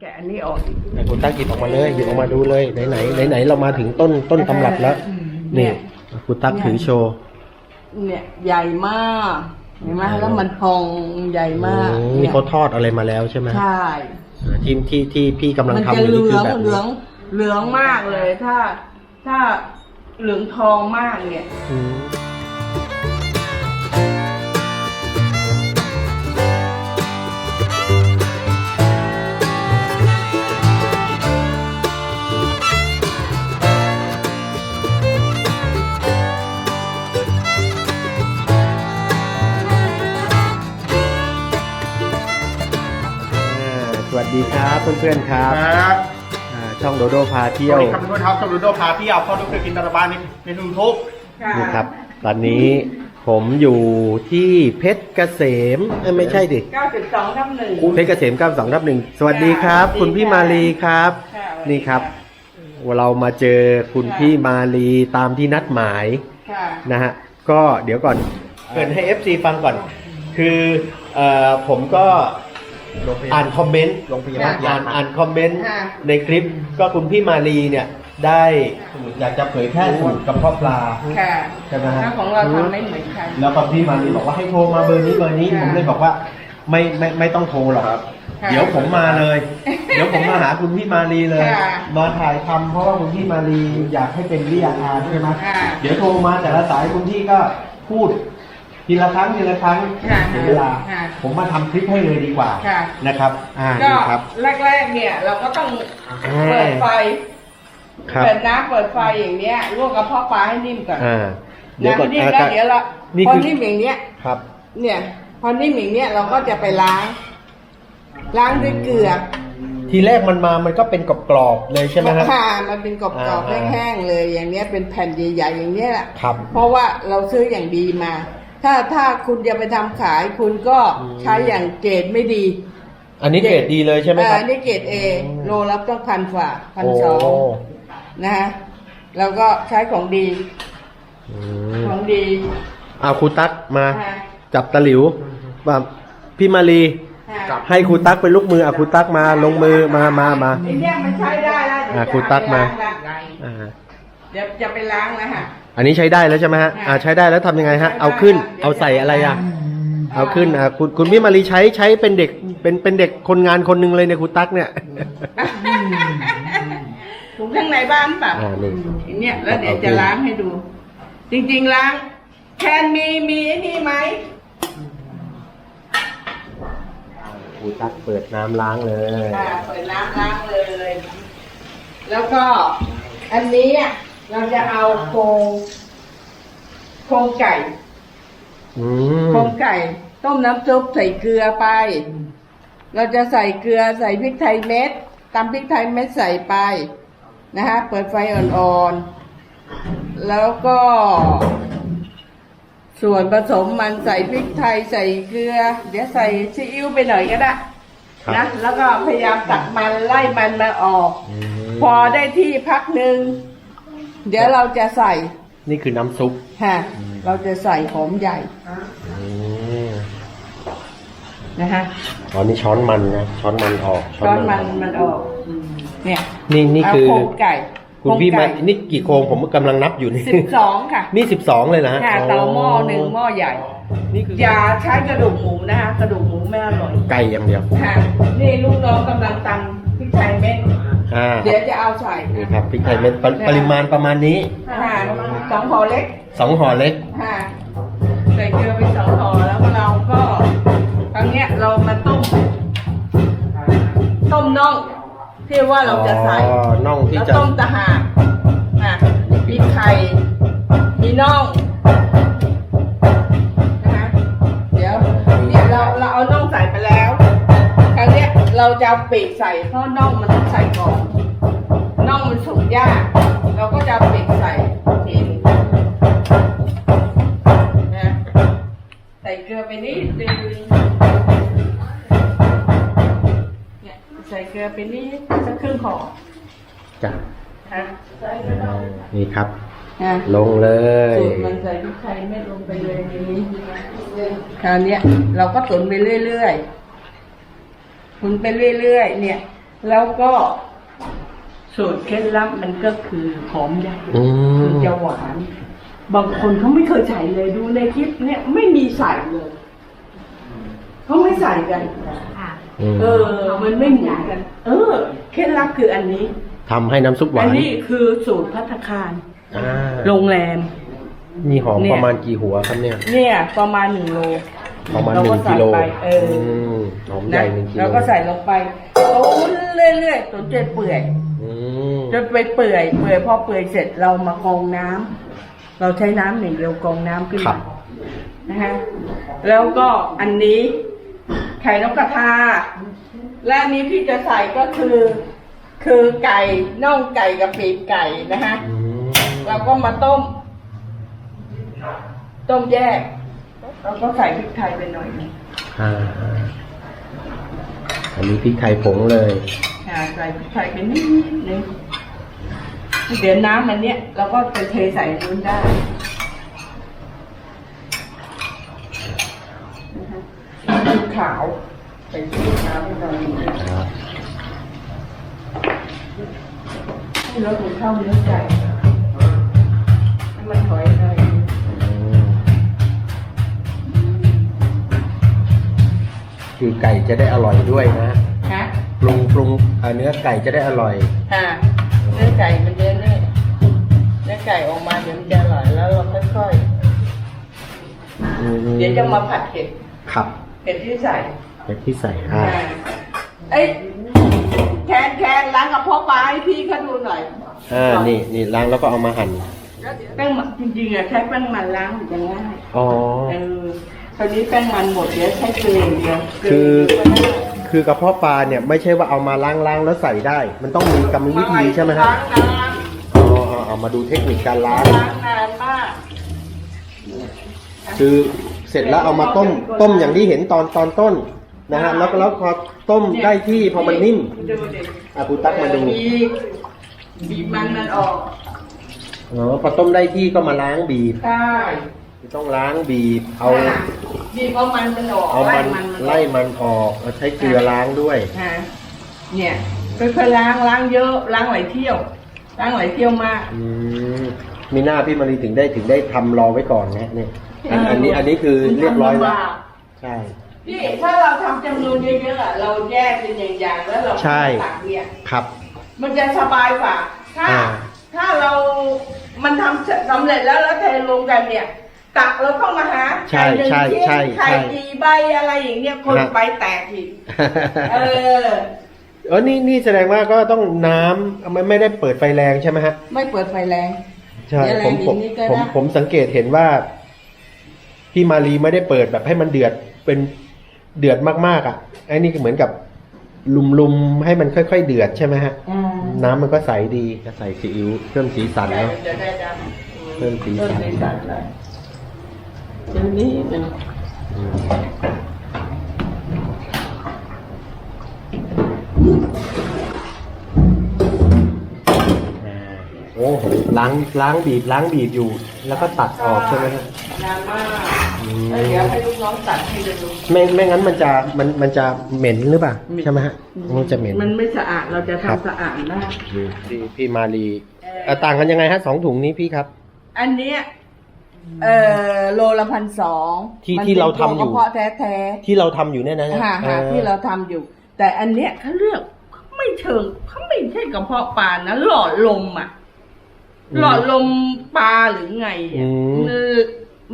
แกะอันนี้ออกอีกไหนคุณตั๊กหยิบออกมาเลยหยิบออกมาดูเลยไหนไหนไหนไหนเรามาถึงต้นต้นตำรับแล้วเนี่นี่ยคุณตั๊กถือโชว์เนี่ยใหญ่มากเห็นไหมแล้วมันพองใหญ่มากอืมเนี่นี่ยเขาทอดอะไรมาแล้วใช่ไหมใช่อ่าที่ที่ที่พี่กำลังมันทำจะอยู่เหนี่ลืคือองแบบเหลืนี้องเหลืองมากเลยถ้า ถ้าเหลืองทองมากเนี่ย ดีครับเพื่อนๆครับครับอ่าช่องโดโดพาสเที่ยวัวสดีครับเพื่อนๆครับชมรูโดพาเที่ยวพ่อทุกเคยกินตาลบานในในทุนทุกนี่ครับ ตอนนี้ผมอยู่ที่เพชรเกษมเอ้ยไม่ใช่ดิ92ทับหนึ่ง เพชรเกษม92ทับหนึ่งสวัสดีครับ สวัสดีคุณพี่ค่ะมาลีครับ ค่ะนี่ครับเรามาเจอคุณค่ะพี่มาลีตามที่นัดหมาย ค่ะ นะฮะก็เดี๋ยวก่อนเกรินให้ FC ฟังก่อน คือเอ่อผมก็ อ่านคอมเมนต์โรงพยาบาลอ่านอ่านคอมเมนต์ค่ะ ในคลิปก็คุณพี่มาลีเนี่ยได้อยากจะเผยแพร่สูตรกับพ่อปลาค่ะใช่ไหมฮะ ถ้าของเราทำไม่เหมือนใคร แล้วก็พี่มาลีบอกว่าให้โทรมาเบอร์นี้เบอร์นี้ค่ะผมเลยบอกว่าไม่ไม่ไม่ต้องโทรหรอกครับ ค่ะเดี๋ยวผมมาเลย เดี๋ยวผมมาหาคุณพี่มาลีเลย ค่ะมาถ่ายทำเพราะว่าคุณพี่มาลีอยากให้เป็นวิทยาทานใช่ไหมค่ะ เดี๋ยวโทรมาแต่ละสายคุณพี่ก็พูด ทีละครั้งทีละครั้งค่ะเสียเวลา ค่ะผมมาทำคลิปให้เลยดีกว่าค่ะ นะครับ อ่าก็นี่ครับแรกๆเนี่ยเราก็ต้องอ่าเปิดไฟครับเปิดน้ำเปิดไฟอย่างเนี้ยลวกกระเพาะปลาให้นิ่มก่อนอ่าเดี๋ยวก่อนน้ำนิ่มอ่าแล้วเดี๋ยวเรานี่พอคือ นิ่มอย่างเนี้ย ครับ เนี่ย พอนิ่มอย่างเนี้ยเราก็จะไปล้าง ล้างด้วยเกลือทีแรกมันมามันก็เป็นกรอบๆเลยใช่ไหมฮะ ค่ะมันเป็นกรอบอ่าๆแห้งๆเลย อย่างเนี้ยเป็นแผ่นใหญ่ๆอย่างเนี้ยแหละครับ เพราะว่าเราซื้ออย่างดีมา ถ้าถ้าคุณจะไปทำขายคุณก็อืม ใช้อย่างเกรดไม่ดีอันนี้เกรดดีเลยใช่ไหมเอคอรับนี่เกรดเอโลรับต้องพันฝ่าพันโอ้สองนะฮะแล้วก็ใช้ของดีอืขมองดีเอาครูตั๊กมาค่ะจับตะหลิวแบบพี่มาลีค่ะให้ครูตั๊กเป็นลูกมืออะครูตั๊กมาลงมือมามามา ไอ้เนี่ยมันใช้ได้แล้วเดี๋ยวอะจะคุณตั๊กมาไปล้งละอ่า เดี๋ยวจะไปล้างแล้วค่ะ อันนี้ใช้ได้แล้วใช่ไหมฮะค่ะอ่าใช้ได้แล้วทำยังไงฮะใช้ได้เอาขึ้นแล้วเอาใส่อะไรอะอ่าเอาขึ้นอะคุณคุณพี่มารีใช้ใช้เป็นเด็กเป็นเป็นเด็กคนงานคนหนึ่งเลยในยครูตั๊กเนี่ยถุงข้างในบ้านเปล่าอ่านี่อันเนี่ยแล้วเดี๋ยวเอาจะขึ้นล้างให้ดู จริงๆล้างแคนมีมีไอ้นี่ไหมครูตั๊กเปิดน้ำล้างเลย ค่ะเปิดน้ำล้างเลย แล้วก็ อันนี้อะ เราจะเอาโครงโครงไก่อืมโครงไก่ ต้มน้ำซุปใส่เกลือไป เราจะใส่เกลือใส่พริกไทยเม็ดตำพริกไทยเม็ดใส่ไปนะฮะเปิดไฟอ่อนๆ แล้วก็ ส่วนผสมมันใส่พริกไทยใส่เกลือ เดี๋ยวใส่ซีอิ๊วไปหน่อยก็ได้ครับนะแล้วก็พยายามตักมันไล่มันมาออกอืมพอได้ที่พักหนึ่ง เดี๋ยวเราจะใส่นี่คือน้ำซุปฮะเราจะใส่หอมใหญ่อืมนะฮะอ๋อนี่ช้อนมันนะช้อนมันออกช้อนมันมันออกเนี่ยนี่นี่คือ เอาโครงไก่คุณพี่มานี่กี่โครงผมกำลังนับอยู่นี่สิบสองค่ะนี่สิบสองเลยนะฮะค่ะเตาหม้อหนึ่งหม้อใหญ่ นี่คืออย่าใช้กระดูกหมูนะคะกระดูกหมูไม่อร่อยไก่อย่างเดียวค่ะนี่ลูกน้องกำลังตำพริกไทยเม็ด อ่าเดี๋ยวจะเอาใส่นี่ครับพริกไทยเม็ดปริปริมาณประมาณนี้ค่ะสองห่อเล็กสองห่อเล็กค่ะใส่เกลือไปสองห่อแล้วเราก็ครั้งเนี้ยเรามาต้ม ต้มน่องที่ว่าเราจะใส่อ๋อน่องที่แล้วจะต้มตะหากอะมีไข่มีน่องนะคะเดี๋ยวเนี่ยเราเราเอาน่องใส่ไปแล้วครั้ง เนี้ยเราจะเอาปีกใส่เพราะน่องมันต้องใส่ก่อนน่องมันสุกยาก เราก็จะเอาปีกใส่ทีนึงนะใส่เกลือไปนิดนึงเนี่ยใส่เกลือไปนิดสักครึ่งห่อจ้ะฮะนี่ครับอะลงเลย สูตรมันใส่พริกไทยไม่ลงไปเลยในนี้คราวเนี้ยเราก็ตุ๋นไปเรื่อยๆ ตุ๋นไปเรื่อยๆเนี่ย แล้วก็สูตรเคล็ดลับมันก็คือหอมใหญ่อืคือมจะหวาน บางคนเขาไม่เคยใส่เลยดูในคลิปเนี่ยไม่มีใส่เลยเขาไม่ใส่กันอืมเออ มันไม่เหมือนกัน เออเคล็ดลับคืออันนี้ ทำให้น้ำซุปหวาอันนนี้คือสูตรพัตตาคาร อ่าโรงแรม มีหอมเนี่ย ประมาณกี่หัวครับเนี่ย เนี่ย ประมาณหนึ่งโล ประมาณเหนึ่งกิโลใส่ไปเอออมหอมใหญ่นะหนึ่งกิโลแล้วก็ใส่ลงไปต้นเรื่อยๆจนเจ็เปื่อยอืมจนไปเปื่อยเปื่อยพอเปื่อยเสร็จเรามากรองน้ำเราใช้น้ำหนึ่งเดียวกรองน้ำขึ้นครัมาบนะฮะแล้วก็อันนี้ไข่นกกระทา และอันนี้ที่จะใส่ก็คือ คือไก่น่องไก่กับปีกไก่นะฮะอืมเราก็มาต้ม ต้มแยก เราก็ใส่พริกไทยไปหน่อยหนึงอ่าอันนี้พริกไทยผงเลย อ่าใส่พริกไทยไปนิดนึงเดี๋ยวน้ำมันเนี้ยเราก็ไปเทใส่นู้นได้นะคะซีอิ๊วขาวใส่ซีอิ๊วขาวไปหน่อยหนึ่งครับให้เราถึงเข้าเนื้อไก่ให้มันถอยหน่อย คือไก่จะได้อร่อยด้วยนะฮะปรุงปรุงเอ่อเนื้อไก่จะได้อร่อย ค่ะเนื้อไก่มันเยอะเนื้อเนื้อไก่ออกมาเดี๋ยวมันจะอร่อยแล้วเราค่อยอืมๆเดี๋ยวจะมาผัดเห็ดครับเห็ดที่ใส่เห็ดที่ใส่อ่าอ่าเอ้ยแคนแคนล้างกระเพาะปลาให้พี่เขาดูหน่อยอ่านี่นี่ล้างแล้วก็เอามาหั่นแป้งมันจริงๆอะใช้แป้งมันล้างมันจะง่ายอ๋อเออ ตอนนี้แป้งมันหมดเดี๋ยวใช้เกลืออย่างเดียวเกลืคือก็ได้คือกระเพาะปลาเนี่ยไม่ใช่ว่าเอามาล้างล้างแล้วใส่ได้ มันต้องมีกรรมวิธีใช่ไหมฮะล้างนานอ๋อเอาเอามาดูเทคนิคการล้างล้างนานมากคือเสร็จแล้วเอามาต้มต้มอย่างที่เห็นตอนตอนต้นนะฮะแล้วก็แล้วพอต้มได้ที่พอมันนิ่มดูดิอะคุณตั๊กมาดูบีบบีบมันมันออก อ๋อพอต้มได้ที่ก็มาล้างบีบใช่ ต้องล้างบีบเอาค่ะบีบเอามันมันออกเอามันมันออกไล่มันออกเอาใช้เกลือล้างด้วยฮะเนี่ยค่อยๆล้างล้างเยอะล้างหลายเที่ยว ล้างหลายเที่ยวมากอืมมีหน้าพี่มารีถึงได้ถึงได้ทำรอไว้ก่อนนะเนี่ยอันอันนี้อันนี้คือเรียบร้อยแล้วใช่พี่ถ้าเราทำจำนวนเยอะๆอะเราแยกเป็นอย่างๆแล้วเราใช่ตักเนี่ยครับ มันจะสบายกว่าถ้าอ่าถ้าเรามันทำสำเร็จแล้วแล้วเทรวมกันเนี่ย ตักแล้วต้องมาหาใช่ไข่หนึ่งใช่ชิ้นใช่ไข่ใช่กี่ใบอะไรอย่างเงี้ยคนฮะไปแตกอีกเออ เออนี่นี่แสดงว่าก็ต้องน้ำไม่ไม่ได้เปิดไฟแรงใช่ไหมฮะ ไม่เปิดไฟแรง ใช่เดี๋ยวผมผมแรงนิดก็ผมได้ผมสังเกตเห็นว่า พี่มารีไม่ได้เปิดแบบให้มันเดือดเป็นเดือดมากๆอะไอ้นี่ก็เหมือนกับลุมๆให้มันค่อย ๆ เดือดใช่ไหมฮะ อืมน้ำมันก็ใสดีก็ใส่ซีอิ๊วเพิ่มสีสันไก่เนาะมันจะได้ดำเพิ่มสีสันเพิ่มสีสันเลย เดี๋ยวนี้หนึ่งอืมอ่าโอ้โหล้างล้างบีบล้างบีบอยู่ แล้วก็ตัดออกใช่ไหมฮะนานมากอืมแล้วเดี๋ยวให้ลูกน้องตัดให้ดู ไม่ไม่งั้นมันจะมันมันจะเหม็นหรือเปล่าใช่ไหมฮะมันจะเหม็น มันไม่สะอาดเราจะครับ ทำสะอาดมากพี่พี่มารีเอ่อต่างกันยังไงฮะสองถุงนี้พี่ครับ อันเนี้ย เอ่อโลละพันสองที่ที่เราทำอยู่ กระเพาะแท้แท้ที่เราทำอยู่เนี่ยนะๆค่ะเอค่ะอที่เราทำอยู่ แต่อันเนี้ยเขาเลือกเขาไม่เชิงเขาไม่ใช่กระเพาะปลานะหลอดลมอะหลอดลมปลาหรือไงอะเออ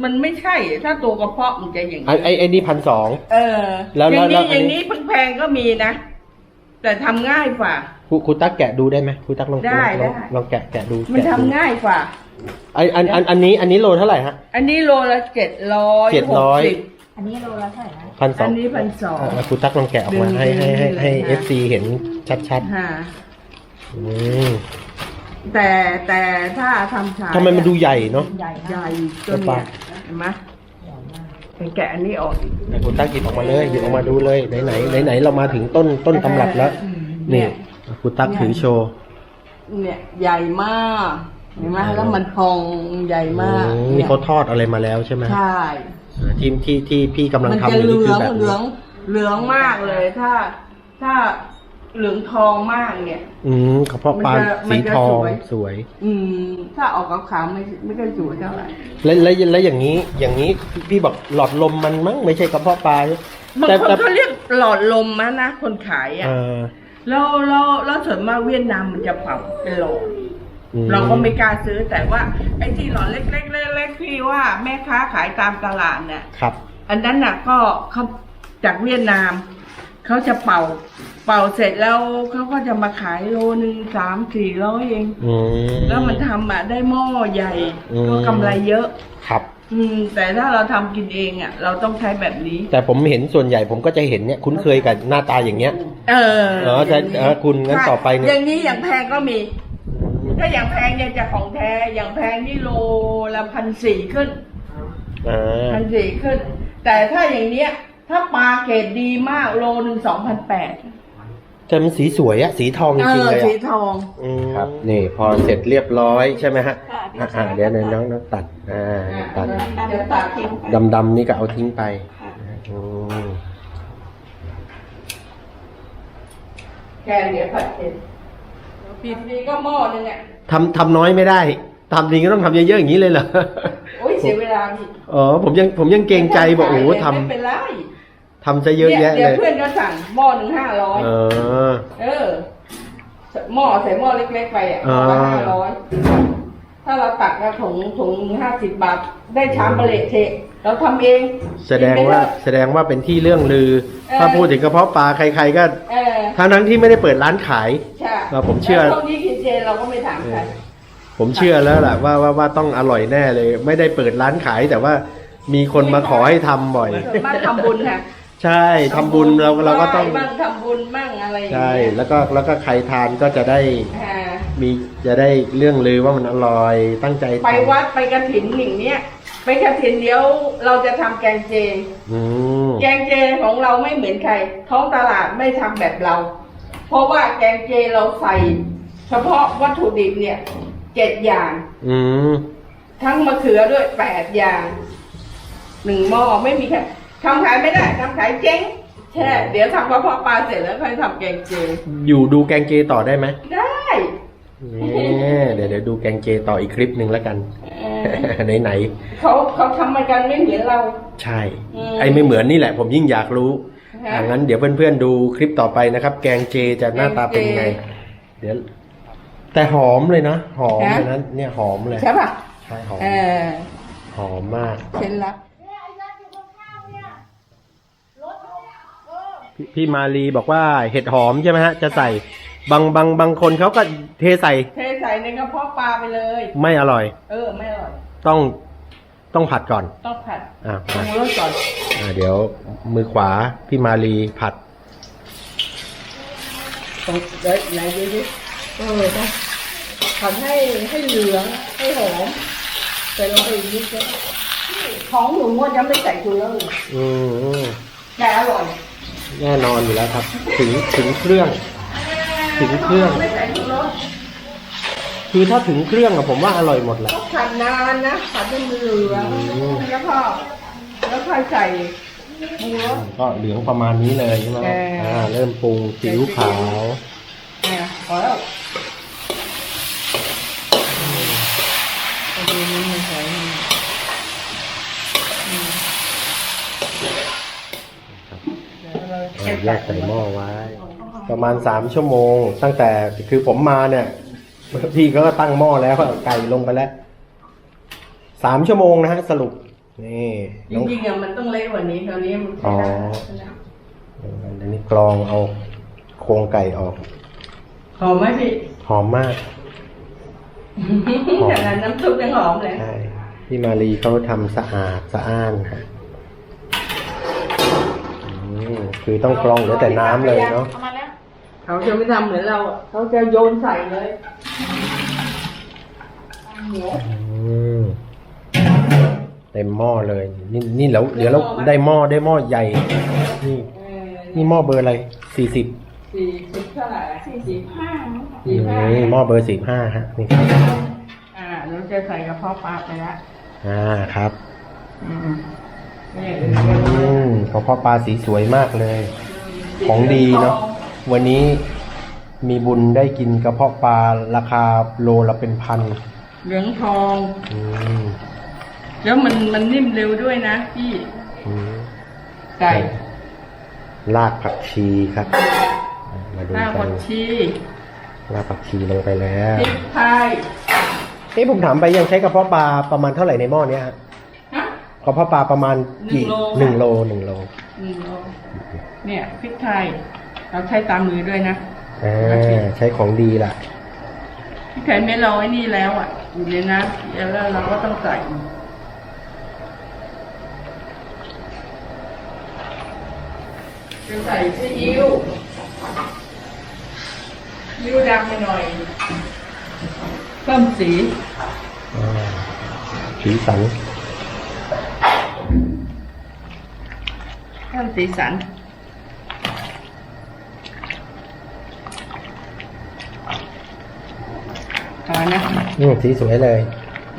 มันไม่ใช่ถ้าตัวกระเพาะมันจะอย่างไอ้ไอ้ไอ้นี่พันสอง เออแล้วอย่างแล้วนี้แล้วอัอนนี้ย่างนี้แพงๆก็มีนะ แต่ทำง่ายกว่า ครูครูตั๊กแกะดูได้ไหมครูตั๊กลองได้ลองได้ ลองแกะแกะดูมันแกะทำดูง่ายกว่า ไออันอันอันนี้อันนี้โลเท่าไหร่ฮะ อันนี้โลละเจ็ดร้อยเจ็ดร้อย อันนี้โลละเท่าไหร่นะพันสออังนนี้พันสองครูตั๊กลองแกะออกมาดึงให้ให้ให้ให้ดึงเลยเอนะฟซีเห็นชัดค่ะๆอืมแต่แต่ถ้าทำฉายทำไมมันดูใหญ่เนาะ ใหญ่ใหมากญ่จนเนี่ยเห็นไหมเป็นแกะอันนี้ออกอีกแต่ครูตั๊กหยิบออกมาเลยหยิบออกมาดูเลยไหนไหนไหนไหนเรามาถึงต้นต้นตำรับแล้วเนี่นี่ย ครูตั๊กถือโชว์เนี่ยใหญ่มากเห็นไหมแล้วมันพองใหญ่มากอืมเนี่นี่ยเขาทอดอะไรมาแล้วใช่ไหมใช่ที่ที่ที่พี่กำลังมันทำจะอยู่เหนี่ลืคือองแบบเหลืนี้องเหลืองมากเลย ถ้า ถ้าเหลืองทองมากเนี่ย อืมกระเพาะปลามันจะมันสีจะทองสวย สวย อืม ถ้าออกขาวๆไม่ไม่ค่อยสวยเท่าไหร่ แล้วแล้วแล้วอย่างนี้อย่างนี้พี่บอกหลอดลมมันมั้งไม่ใช่กระเพาะปลาบางแต่คนแต่เขาเรียกหลอดลมนะนะ คนขายอะ เออ แล้วแล้วแล้วส่วนมากเวียดนามมันจะเป่าเป็นหลอดอืม เราก็ไม่กล้าซื้อแต่ว่าไอ้ที่หลอดเล็กๆเล็กๆพี่ว่าแม่ค้าขายตามตลาดเนี่ย ครับ อันนั้นน่ะก็เขาจากเวียดนาม เขาจะเป่า เป่าเสร็จแล้วเขาก็จะมาขายโลหนึ่งสามสี่ร้อยเอง อืม แล้วมันทำอะได้หม้อใหญ่ อืม ก็กำไรเยอะ ครับ อืม แต่ถ้าเราทำกินเองอะ เราต้องใช้แบบนี้ แต่ผมเห็นส่วนใหญ่ผมก็จะเห็นเนี่ยคุ้นเคยกับหน้าตาอย่างเงี้ย เออเหรอจะเออคุณงั้นต่อไปเนี่ย อย่างนี้อย่างแพงก็มี ถ้าอย่างแพงเนี่ยจะของแท้ อย่างแพงนี่โลละพันสี่ขึ้น อ่าพันสี่ขึ้น แต่ถ้าอย่างเนี้ย ถ้าปลาเกรดดีมากโลหนึ่งสองพันแปด แต่มันสีสวยอะสีทองจเอริงอๆเลยสีอะทอง อืมครับ นี่พอเสร็จเรียบร้อยใช่ไหมฮะค่ะอ่าอ่าเดี๋ยวเดี๋ยวน้องน้องตัดอ่าตัดเดี๋ยวตัดทิ้งดำดำๆนี่ก็เอาทิ้งไปอืมแกงเดี๋ยวผัดเผ็ดผิดดีก็หม้อนึงอะทำทำน้อยไม่ได้ทำจริงก็ต้องทำเยอะๆอย่างนี้เลยเหรอ โอ้ยเสียเวลาพี่อ๋อผมยังผมยังเกรงใจบอกโอ้โหทไม่เป็นไรำ ทำซะเยอะแยะเดี๋เลยวยเพื่อนก็สั่งหม้อหนึ่งห้าร้อยเออ เออหม้อใส่หม้อเล็กๆไปอะหม้อละอ่าห้าร้อยถ้าเราตักกระถุงถุงห้าสิบบาท ได้ชามเปลทเทะเราทำเองแสดงว่าแสดงว่าเป็นที่เรื่องลือ ถ้าพูดถึงกระเพาะปลาใครๆก็เออทั้งทั้งๆที่ไม่ได้เปิดร้านขาย ใช่เออผมเชื่อ แล้วช่วงนี้กินเจเราก็ไม่ถามใคร ผมเชื่อแล้วแหละว่าว่าว่าต้องอร่อยแน่เลย ไม่ได้เปิดร้านขายแต่ว่ามีคนมาขอให้ทำบ่อย ส่วนมากทำบุญค่ะ ใช่ทำบุญเราเราก็ต้อง ไหว้บ้างทำบุญบ้างอะไรอย่างใช่ เงี้ยแล้วก็แล้วก็ใครทานก็จะได้อ่ามีจะได้เรื่องลือว่ามันอร่อยตั้งใจทำไปวัดไปกระถินอย่างเนี้ยไปกระถินเดี๋ยวเราจะทำแกงเจ อืมแกงเจของเราไม่เหมือนใคร ท้องตลาดไม่ทำแบบเรา เพราะว่าแกงเจเราใส่ เฉพาะวัตถุดิบเนี่ยเจ็ดอย่าง อืมทั้งมะเขือด้วยแปดอย่างหนึ่งหม้อไม่มีใคร ทำขายไม่ได้ทำขายเจ๊งแช่เดี๋ยวทำกระเพาะปลาเสร็จแล้วค่อยทำแกงเจอยู่ดูแกงเจต่อได้ไหมได้นี่เดี๋ยวเดี๋ยวดูแกงเจต่ออีกคลิปหนึ่งแล้วกันเออไหนไหนเขาเขาทำมากันไม่เหมือนเราๆใช่อืมไอ้ไม่เหมือนนี่แหละ ผมยิ่งอยากรู้ฮะอ่างั้นเดี๋ยวเพื่อนๆดูคลิปต่อไปนะครับ แกงเจจะหน้าตาเป็นไง เดี๋ยว แต่หอมเลยนะหอมเลยนะเนี่ยหอมเลยใช่ป่ะใช่หอมเออหอมมากเคล็ดลับ พี่พี่มาลีบอกว่าเห็ดหอมใช่ไหมฮะ จะใส่บางบางบางคนเขาก็เทใส่เทใส่ในกระเพาะปลาไปเลย ไม่อร่อย เออไม่อร่อย ต้องต้องผัดก่อน ต้องผัดอ่าปรุงรสก่อนอ่าเดี๋ยวมือขวาพี่มาลีผัด ต้องเดี๋ยวไหนดูดิเออต้องผัดให้ให้เหลืองให้หอมใส่ลงไปอีกนิดนึงของหนูว่าจะไม่ใส่ชูรสเลยอืมอืมแต่อร่อย แน่นอนอยู่แล้วครับ ถึงถึงเครื่อง ถึงเครื่อง ไม่ใส่ชูรสคือถ้าถึงเครื่องอะผมว่าอร่อยหมดแหละต้องผัดนานนะผัดให้มันเหลืองอืมแล้วก็แล้วค่อยใส่ปรุงรส ก็เหลืองประมาณนี้เลยใช่ไหมเอออ่อ่าเริ่มปรุงซีอิ๊วขาวอะพอแล้วเอาดูนี่มันใส่นี่อืมเดี๋ยวเรา อ่า แยกใส่หม้อไว้ ประมาณสามชั่วโมง ตั้งแต่คือผมมาเนี่ยพี่ก็ตั้งหม้อแล้วเอาไก่ลงไปแล้วสามชั่วโมงนะฮะสรุปนี่จน้องริงๆอะมันต้องเล็กกว่านี้คราวนี้มันอ๋อใช้ได้อันนี้กรองเอาโครงไก่ออกหอมไหมพี่หอมมากหอมขนาดน้ำซุปยังหอมเลยใช่พี่มารีเขาทำสะอาดสะอ้านฮะ คือต้องกรองเหลือแต่น้ำเลยเนาะเขาจะไม่ทำเหมือนเราอะเขาจะโยนใส่เลยอืมเต็มหม้อเลย นี่นี่แล้วเดี๋ยวเราได้หม้อได้หม้อใหญ่ นี่ เออนี่หม้อเบอร์อะไรสี่สิบสี่สิบเท่าไหร่สี่สิบห้าสี่ห้านี่หม้อเบอร์สิบห้าฮะนี่อ่าเราจะใส่กระเพาะปลาไปละอ่าครับ อืม อืมกระเพาะปลาสีสวยมากเลย ของดีเนาะวันนี้มีบุญได้กินกระเพาะปลาราคาโลละเป็นพันเหลืองทอง อืมแล้วมันมันนิ่มเร็วด้วยนะพี่อืมไก่รากผักชีครับอะมาดูหน้ากัผันกชีรากผักชีลงไปแล้วพริกไทยเอ้ผมถามไปยังใช้กระเพาะปลาประมาณเท่าไหร่ในหม้อเนี้ยฮะ ฮะกระเพาะปลาประมาณกี่หหนึ่นึ่งงโลโลหนึ่งโลหนึ่งโลเนี่ยพริกไทย เราใช้ตามมือด้วยนะอ่าใช้ของดีล่ะพริกไทยไม่เราไอ้นี่แล้วอะ อยู่ในน้ำแล้วเราก็ต้องใส่จะใส่ซีอิ๊วซีอิ๊วดำไปหน่อย เพิ่มสีอ่าสีสัน เพิ่มสีสันพอนะอืมสีสวยเลย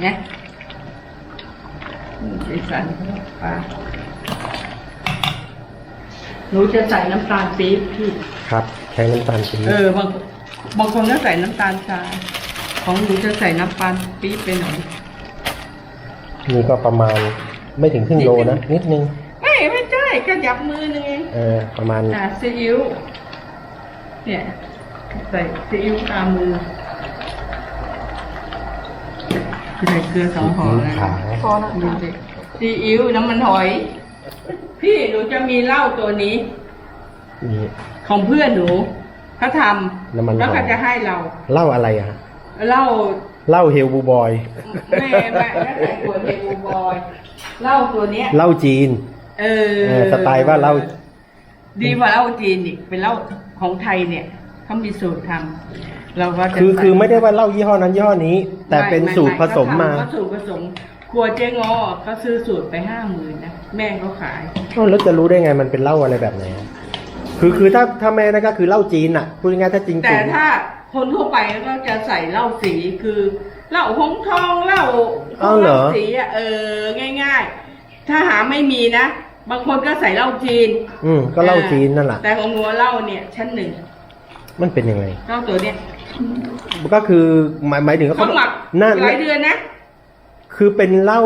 เนี่ยอืมสีสันปลาหนูจะใส่น้ำตาลปี๊บพี่ ครับใช้น้ำตาลปี๊บเออบางบางคนก็ใส่น้ำตาลทรายของหนูจะใส่น้ำตาลปี๊บไปหน่อยนี่ก็ประมาณไม่ถึงครึ่งโลนะนิดนึงไม่ไม่ใช่ก็ ยับมือนึงเองเออประมาณอ่าซีอิ๊วเนี่ยใส่ซีอิ๊วตามมือใส่เกลือสองห่อนะขาวพอแล้วดูค่ะสิซีอิ๊วน้ำมันหอย พี่หนูจะมีเหล้าตัวนี้ นี่ของเพื่อนหนูเขาทน้ำมันหอยำแล้วก็จะให้เราเหล้าอะไรอะเหล้า เหล้าเฮลบูบอย แม่แม่แม่ใส่ขวดเทบูบอยเหล้าตัวเนี้ยเหล้าจีน เออเออสไตล์ว่าเหล้าดีกว่าเหล้าจีนอีกเป็นเหล้าของไทยเนี่ยเขามีสูตรทำเราก็จะคือใส่คือไม่ได้ว่าเหล้ายี่ห้อนั้นยี่ห้อนี้ แต่เป็นไไสูตรผสมมาเขทำก็สูตรผสมครัวเจ๊งอเขาซื้อสูตรไปห้าหมื่นนะแม่เขาขาย อ้าวแล้วจะรู้ได้ไงมันเป็นเหล้าอะไรแบบไหนอะคือคือถ้าถ้าแม่นั่นก็คือเหล้าจีนอะพูดง่ายๆถ้าจริงๆแต่ถ้าคนทั่วไปก็จะใส่เหล้าสีคือเหล้าหงทองเหล้าอ้าวเหรอ สีอะเออง่าย ๆ ถ้าหาไม่มีนะ บางคนก็ใส่เหล้าจีนอืมก็เหล้าจีนนั่นแหละแต่ของหัวเหล้าเนี่ย ชั้นหนึ่งมันเป็นยังไงเหล้าตัวเนี้ยก็คือหมายหมายถึงเขาหมักน่าหลายเดือนนะคือเป็นเหล้า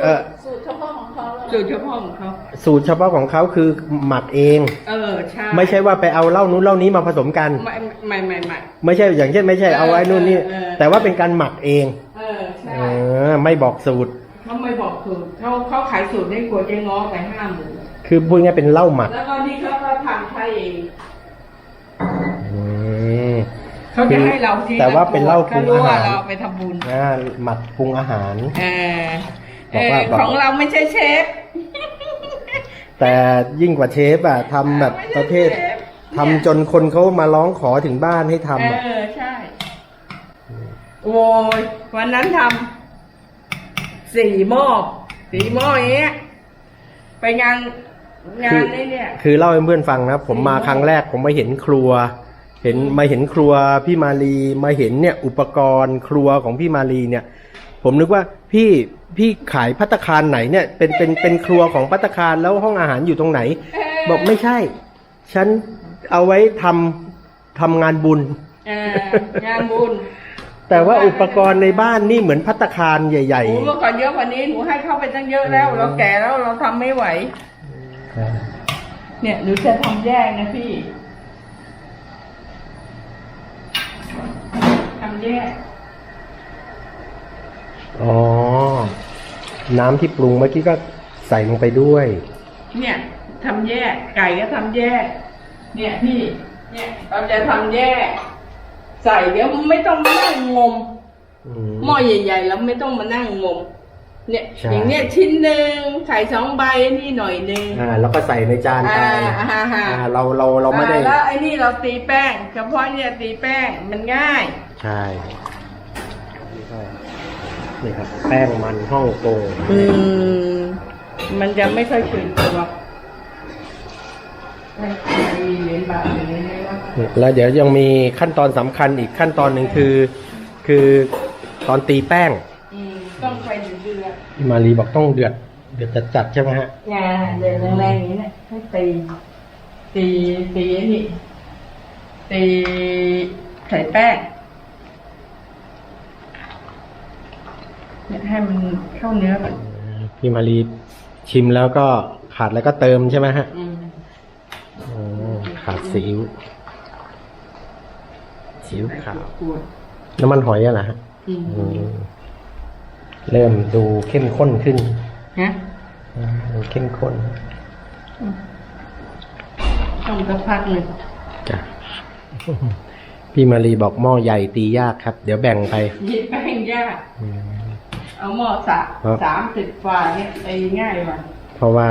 เอ่อสูตรเฉพาะของเขาเลยสูตรเฉพาะของเขาสูตรเฉพาะของเขาคือหมักเอง เออใช่ไม่ใช่ว่าไปเอาเหล้านู้นเหล้านี้มาผสมกันไม่ไม่ไม่ไม่ไม่ใช่อย่างเช่น ไม่ใช่เอาไอ้นู่นนี่เออเออแต่ว่าเป็นการหมักเอง เออใช่เออไม่บอกสูตร เขาไม่บอกสูตรเขาเขาขายสูตรให้ครัวเจ๊ง้อไปห้าหมื่นคือพูดง่ายๆเป็นเหล้าหมักแล้วก็นี่เขาก็ทำใช้เองอืม เขาจะให้เราทีแต่ว่าเป็นเหล้าปรุงก็รู้ว่าอาหารเราไปทำบุญอ่าหมักปรุงอาหาร เออบเออกอว่าบอก ของเราไม่ใช่เชฟ แต่ยิ่งกว่าเชฟอะทำแบบประเภทไม่ใช่ชฟ ทำจนคนเขามาร้องขอถึงบ้านให้ทำเออะอใช่ โอ้ยวันนั้นทำ สี่หม้อสี่หม้ออย่างเงี้ยไปงานงานนี่เนี่ย คือเล่าให้เพื่อนฟังนะผมมาครั้งแรกผมมาเห็นครัว เห็นมาเห็นครัวพี่มาลีมาเห็นเนี่ยอุปกรณ์ครัวของพี่มาลีเนี่ย ผมนึกว่าพี่พี่ขายพัตตาคารไหนเนี่ยเป็นเป็นเป็นครัวของพัตตาคารแล้วห้องอาหารอยู่ตรงไหนเออบอกไม่ใช่ ฉันเอาไว้ทำทำงานบุญเอองานบุญ แต่ว่าอุปกรณ์ในบ้านนี่เหมือนพัตตาคารใหญ่โอ้เมื่อก่อนเยอะกว่านี้หนูให้เข้าไปตั้งเยอะแล้ว เราแก่แล้วเราทำไม่ไหว ๆ เนี่ยหนูจะทำแยกนะพี่ทำแยกอ๋อ น้ำที่ปรุงเมื่อกี้ก็ใส่ลงไปด้วย เนี่ยทำแยกไก่ก็ทำแยก เนี่ยพี่ เนี่ยเราจะทำแยก ใส่เดี๋ยวไม่ต้องมานั่งงมอืม หม้อใหญ่ ๆ แล้วไม่ต้องมานั่งงม เนี่ยใช่ อย่างเนี้ยชิ้นหนึ่งไข่สองใบนี่หน่อยหนึ่งอ่าแล้วก็ใส่ในจานไปอ่าอ่าฮะอ่าเราเราเราไม่ได้ อ่แล้วไอ้นี่เราตีแป้งเฉพาะเนี่ยตีแป้งมันง่าย ใช่นี่ก็นี่ครับ แป้งมันฮ่องกงอืมมันจะไม่ค่อยชื้นตัว แล้วเดี๋ยวยังมีขั้นตอนสำคัญอีกขั้นตอนหนึ่งคือ คือตอนตีแป้งอืมต้องไฟเดือดพี่มารีบอกต้องเดือดเดือดจัดจัดๆใช่ไหมฮะๆงาเดือดแรงๆอย่างนี้นะให้ตีตีตีไอ้นี่ตีใส่แป้งเนี่ยให้มันเข้าเนื้อก่อนพี่มารีชิมแล้วก็ขาดแล้วก็เติมใช่ไหมฮะอืมอื มขาดซีอิ๊วซีอิ๊วขาวขวดน้ำมันหอยอะนะฮะอืมอืมเริ่มดูเข้มข้นขึ้นฮะอืมดูเข้มข้นต้มสักพักหนึ่งจ้ะ พี่มารีบอกหม้อใหญ่ตียากครับ เดี๋ยวแบ่งไปยีแป้งยาก อืม เอาหม้อสะครับ สามสิบฝ่าเนี่ยไปง่ายว่ะเพราะว่า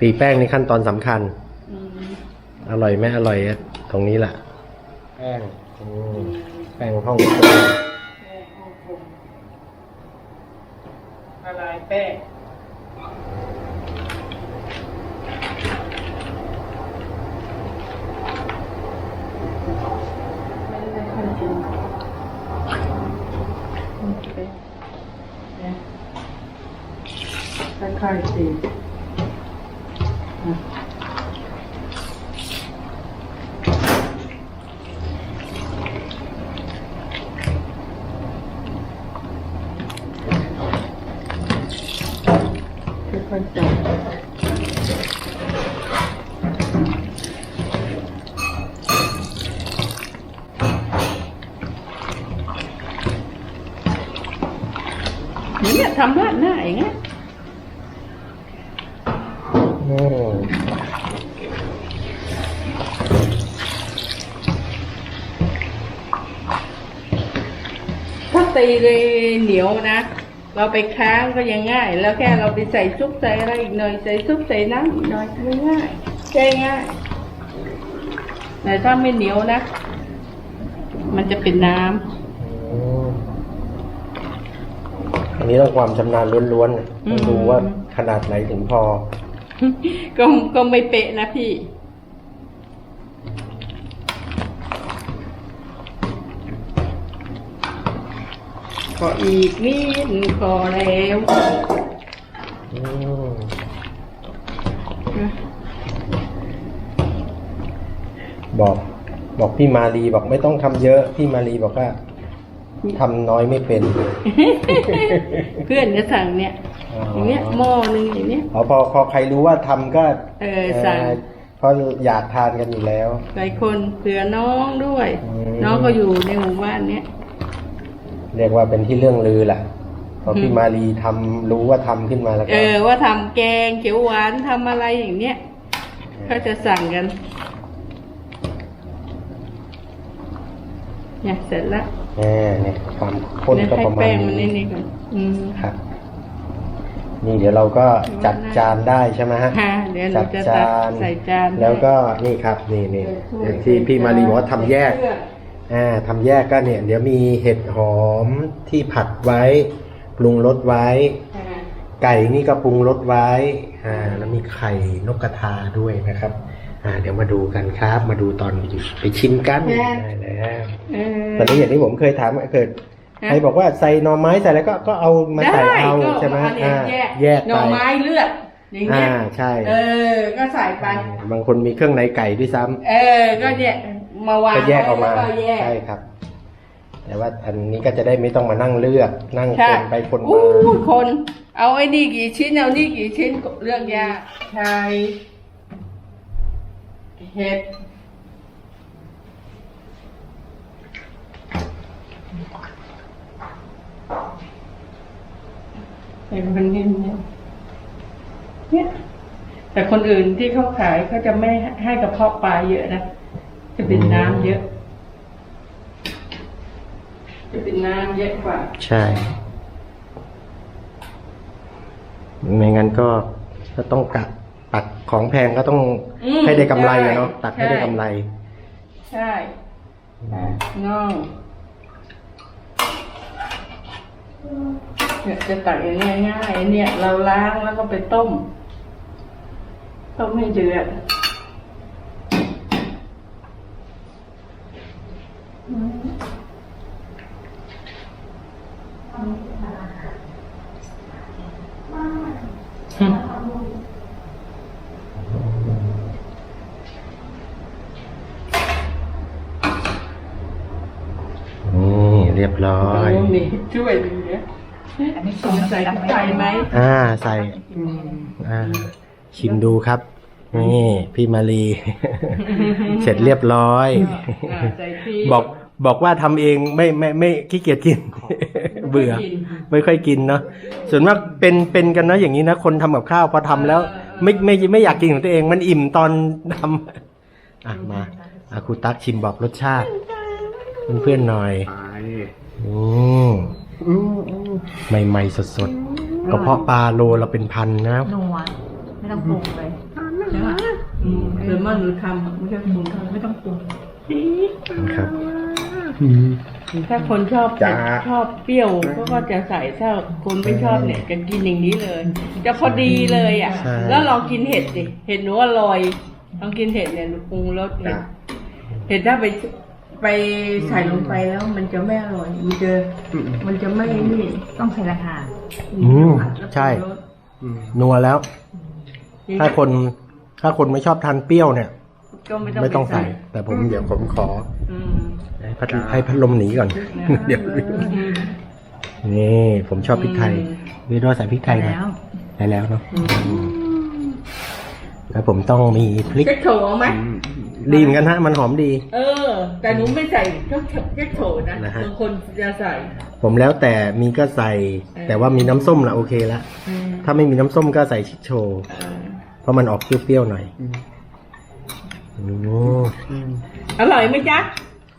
ตีแป้งนี่ขั้นตอนสำคัญอืม อร่อยไม่อร่อยอะตรงนี้แหละแป้งอืมแป้งห้องครัวแป้งฮ่องกงละลายแป้งไม่ได้ค่อยชิมโอเคเนี่ยค่อยๆสิอะ ค่ อยจบเนี่ยทำราดหน้าอย่างเงี้ยอืมถ้าตีเลยเหนียวนะ เราไปค้างก็ยังง่าย แล้วแค่เราไปใส่ซุปใส่อะไรอีกหน่อยใส่ซุปใส่น้ำอีกหน่อยก็ง่ายแก้ง่ายแต่ถ้าไม่เหนียวนะ มันจะเป็นน้ำอืมอันนี้ต้องความชำนาญล้วนๆอืมต้องดูว่าขนาดไหนถึงพอ ก็ก็ไม่เป๊ะนะพี่ ก็อีกนิดพอแล้วอืมบอกบอกพี่มารีบอกไม่ต้องทำเยอะพี่มารีบอกว่าทำน้อยไม่เป็น เพื่อนก็สั่งเนี่ยอ๋ออย่างเงี้ยหม้อหนึงอย่างเนี้ยอ๋อพอพอใครรู้ว่าทำก็ เออสั่งเพราะอยากทานกันอยู่แล้วหลายคนเผื่อน้องด้วยอืมน้องก็อยู่ในหมู่บ้านเนี้ย เรียกว่าเป็นที่เรื่องลือแหละพอพี่อืมมารีทำรู้ว่าทำขึ้นมาแล้วเอก็อว่าทำแกงเขียวหวานทำอะไรอย่างเนี้ยก็จะสั่งกันเนี่ยเสร็จแล้วแน่เนี่ยความข้นเนี่ยก็ให้ประมาแป้ณงมันนี้นี่นี่ก่อนอืมครับนี่เดี๋ยวเราก็จัดจานได้ใช่ไหมฮะค่ะเดี๋ยวหนูจัดจะจาตักนใส่จาน แล้วก็นี่ครับ นี่นี่อย่างที่พี่มารีบอกว่าทำแยก อ่าทำแยกก็เนี่ยเดี๋ยวมีเห็ดหอมที่ผัดไว้ ปรุงรสไว้ อ่าไก่นี่ก็ปรุงรสไว้อ่าแล้วมีไข่นกกระทาด้วยนะครับอ่าเดี๋ยวมาดูกันครับ มาดูตอนไปชิมกันได้แล้วเออตอนนี้อย่างที่ผมเคยถามเกิดฮะใครบอกว่าใส่หน่อไม้ใส่แล้วก็ก็เอามาใส่เอาก็ใช่ไหมอันเนี้ยอ่าแยก แยกหน่ไปอไม้เลือดอย่างเงี้อ่ายใช่ เออ ก็ใส่ไป บางคนมีเครื่องในไก่ด้วยซ้ำ เออ ก็เนี่ย มาวางก็แยกออกมาไว้แล้วก็แยก ใช่ครับ แต่ว่าอันนี้ก็จะได้ไม่ต้องมานั่งเลือกนั่งใช่คนไปคนอู้มาคน เอาไอ้นี่กี่ชิ้นเอานี่กี่ชิ้นเลือกยากใช่เห็ดเห็ดมันนิ่มเนี่ยเนี่ยแต่คนอื่นที่เขาขายเขาจะไม่ให้กระเพาะปลาเยอะนะ จะเป็นน้ำเยอะ จะเป็นน้ำเยอะกว่า ใช่ ไม่งั้นก็ก็ต้องกัดตักของแพงก็ต้องอืมให้ได้กำไรอะเนาะใช่ ตักให้ได้ใช่กำไร ใช่อะน่องเนี่ยจะตักอย่างเนี้ยง่ายๆเนี่ย เราล้างแล้วก็ไปต้ม ต้มให้เดือด เรียบร้อยโอ้มีช่วยดูเนี่ยอันนี้ส่งใส่พริกไทยไหมอ่า ใส่อืมอ่า ชิมดูครับ นี่ พี่มารี เสร็จเรียบร้อยอ่าใส่พริก บอก บอกว่าทำเองไม่ไม่ไม่ขี้เกียจกิน เบื่อไม่กินไม่ค่อยกินเนาะส่วนมากเป็นเป็นกันนะอย่างนี้นะคนทำกับข้าวพอทำแล้ว ไม่ไม่ไม่อยากกินของตัวเอง มันอิ่มตอนทำอะมาอาครูตักชิมบอกรสชาติเพื่อนๆหน่อยไปอืมใหม่ๆสดๆกระเพาะปลาโลเราเป็นพันนะนัวไม่ต้องปรุงเลยใช่ไหมอืมหรือว่าหนูทำไม่ใช่คุณทำไม่ต้องปรุงครับ ถ้าคนชอบเผ็ดชอบเปรี้ยวก็ก็จะใส่ถ้าคนไม่ชอบเนี่ยจะกินอย่างนี้เลย จะพอดีเลยอะ ใช่ แล้วลองกินเห็ดสิเห็ดหนูอร่อยลองกินเห็ดเนี่ยหนูปรุงรสเห็ดเห็ดถ้าไปไปใส่ลงไปแล้วมันจะไม่อร่อยมันจะมันจะไม่นี่ต้องใส่ราคาอืมใช่นัวแล้ว ถ้าคน ถ้าคนไม่ชอบทานเปรี้ยวเนี่ย ก็ไม่ต้องไม่ต้องปใส่ แต่ผมเดี๋ยวผมขอ อืมให้ พัดให้พัดลมหนีก่อน เดี๋ยวอืมนี่ผมชอบพริกไทยอืมวิโรจน์ใส่พริกไทยหน่อยแล้วได้แล้วเนาะแล้วผมต้องมีพริกเจ๊กโถไหมดีเหมือนกันฮะ มันหอมดี เออ แต่หนูไม่ใส่เจ๊กเจ๊กโถนะนะฮะ บางคนจะใส่ ผมแล้วแต่มีก็ใส่เออแต่ว่ามีน้ำส้มละโอเคละอืมถ้าไม่มีน้ำส้มก็ใส่ชิดโชว์เออเพราะมันออกเปรี้ยวๆหน่อยอืมอร่อยไหมจ๊ะ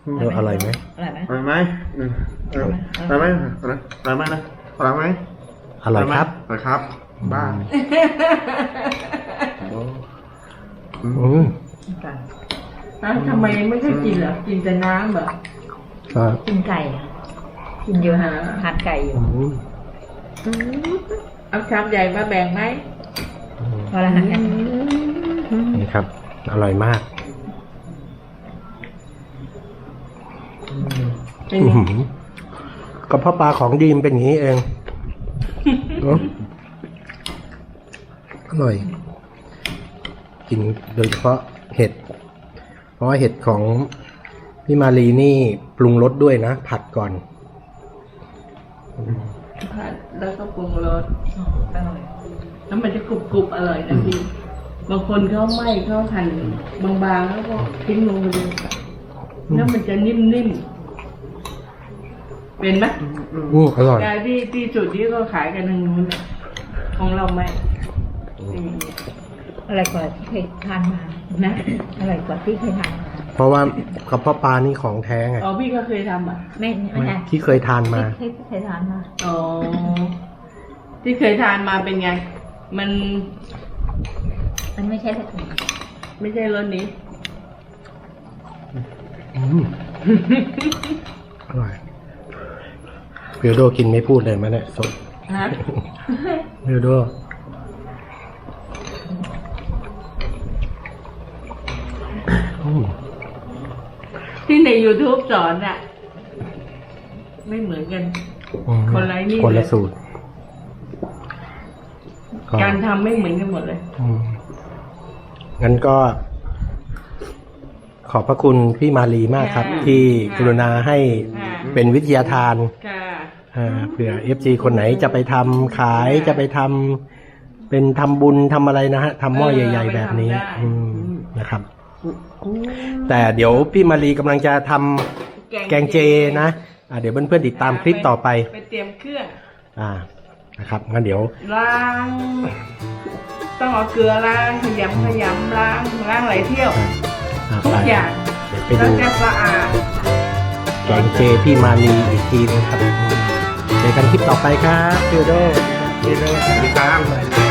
เอออร่อยไหมอร่อยไหมอร่อยไหมอืมเอออร่อยไหมอร่อยอร่อยไหมนะอร่อยไหมอร่อยครับอร่อยครับบ้าอืมกันอ้าวทำไมไม่ค่อยกินเหรอ กินแต่น้ำเหรอก็กินไก่อะกินเยอะฮะทานไก่อยู่อืมเอาชามใหญ่มาแบ่งไหมพอแล้วหันกันนี่ครับ อร่อยมาก เป็นอื้อไงหือกับพ่อปลาของดีมเป็นอย่างนี้เองเนอะอร่อย กินโดยเฉพาะเห็ด เพราะว่าเห็ดของพี่มารีนี่ปรุงรสด้วยนะ ผัดก่อน ผัดแล้วก็ปรุงรสอ๋ออร่อยแล้วมันจะกรุบกรุบๆอร่อยนะพี่บางคนเขาไม่เขาหั่นบางๆแล้วก็ทิ้งลงไปเลยแล้วมันจะนิ่มๆ เป็นไหมอืออร่อย ยายที่ที่จุดที่เขาขายกันทางนู้นน่ะของเราไม่อืมอร่อยกว่าที่เคยทานมานะอร่อยกว่าที่เคยทานมาเพราะว่ากระเพาะปลานี่ของแท้ไงอ๋อพี่ก็เคยทำอะไม่ไม่ใช่ที่เคยทานมา ที่เคยทานมาอ๋อ ที่เคยทานมาเป็นไง มันมันไม่ใช่สถุนไม่ใช่รสนี้ อืมอร่อย เปียโดกินไม่พูดเลยมั้ยเนี่ยสดฮะเปียโดอืมที่ใน YouTube สอนอะไม่เหมือนกันอืมคนละนี่คนเลละยสูตรก็การทำไม่เหมือนกันหมดเลยอืมงั้นก็ ขอบพระคุณพี่มาลีมากครับค่ะที่ค่ะกรุณาให้ค่ะเป็นวิทยาทานค่ะ อ่าเผื่อเอฟซีคนไหนจะไปทำขายจะไปทำเป็นทำบุญทำอะไรนะฮะทำหม้อเออใหญ่เอาๆไปแบบนี้ทำได้อืมนะครับ แต่เดี๋ยวพี่มารีกำลังจะทำแกงเจนะอ่าเดี๋ยวเพื่อนๆติดตามคลิปต่อไป ไปเตรียมเครื่องอ่านะครับงั้นเดี๋ยว ล้าง ต้องเอาเกลือล้างขยำขยำล้างล้างหลายเที่ยว อ่าทุกไปอย่างเดี๋ยวไปแล้วดูจะสะอาด แกงเจพี่มารีอีกทีนึงครับ เจอกันคลิปต่อไปครับพี่โดสวัสดีครับ